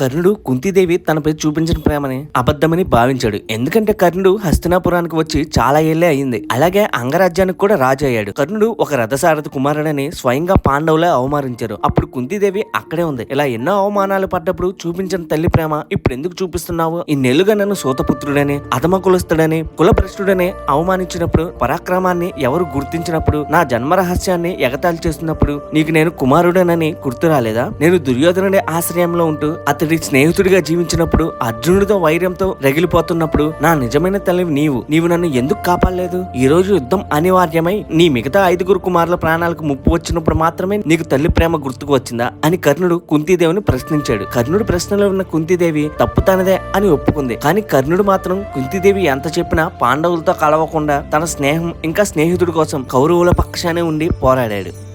కర్ణుడు కుంతీదేవి తనపై చూపించిన ప్రేమని అబద్ధమని భావించాడు. ఎందుకంటే కర్ణుడు హస్తినాపురానికి వచ్చి చాలా ఏళ్ళే అయింది అలాగే అంగరాజ్యానికి కూడా రాజు అయ్యాడు. కర్ణుడు ఒక రథసారథి కుమారుడని స్వయంగా పాండవులే అవమానించారు. అప్పుడు కుంతీదేవి అక్కడే ఉంది. ఇలా ఎన్నో అవమానాలు పడ్డప్పుడు చూపించిన తల్లి ప్రేమ ఇప్పుడు ఎందుకు చూపిస్తున్నావు? ఈ నెల్లుగా నన్ను సూతపుత్రుడని అధమ కులస్తుడని కులభ్రష్టుడని అవమానించినప్పుడు పరాక్రమాన్ని ఎవరు గుర్తించినప్పుడు నా జన్మ రహస్యాన్ని ఎగతాళి చేస్తున్నప్పుడు నీకు నేను కుమారుడనని గుర్తు రాలేదా? నేను దుర్యోధనుడి ఆశ్రయంలో ఉంటూ అతడి స్నేహితుడిగా జీవించినప్పుడు అర్జునుడితో వైర్యంతో రగిలిపోతున్నప్పుడు నా నిజమైన తల్లి నీవు. నీవు నన్ను ఎందుకు కాపాడలేదు? ఈ రోజు యుద్ధం అనివార్యమై నీ మిగతా ఐదుగురు కుమారుల ప్రాణాలకు ముప్పు వచ్చినప్పుడు మాత్రమే నీకు తల్లి ప్రేమ గుర్తుకు వచ్చిందా అని కర్ణుడు కుంతీదేవిని ప్రశ్నించాడు. కర్ణుడు ప్రశ్నలో ఉన్న కుంతీదేవి తప్పు తనదే అని ఒప్పుకుంది. కానీ కర్ణుడు మాత్రం కుంతీదేవి ఎంత చెప్పినా పాండవులతో కలవకుండా తన స్నేహం ఇంకా స్నేహితుడి కోసం కౌరవుల పక్షానే ఉండి పోరాడాడు.